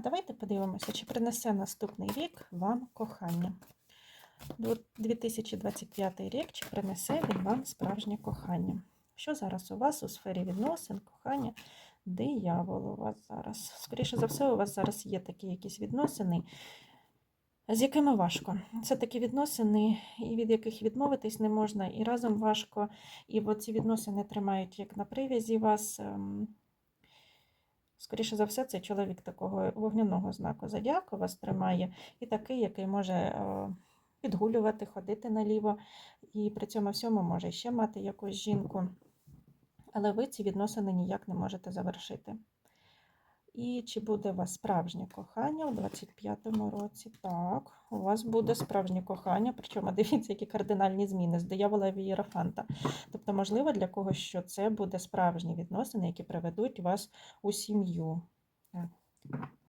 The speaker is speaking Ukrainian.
давайте подивимося, чи принесе наступний рік вам кохання. 2025 рік, чи принесе він вам справжнє кохання? Що зараз у вас у сфері відносин, кохання? Диявол у вас зараз. Скоріше за все, у вас зараз є такі якісь відносини, з якими важко. Це такі відносини, і від яких відмовитись не можна, і разом важко. І ці відносини тримають як на прив'язі вас. Скоріше за все, це чоловік такого вогняного знаку зодіаку вас тримає, і такий, який може е, підгулювати, ходити наліво, і при цьому всьому може ще мати якусь жінку. Але ви ці відносини ніяк не можете завершити. І чи буде у вас справжнє кохання у 25-му році? Так, у вас буде справжнє кохання, причому дивіться, які кардинальні зміни з диявола в Єрофанта. Тобто, можливо, для когось, що це буде справжні відносини, які приведуть вас у сім'ю.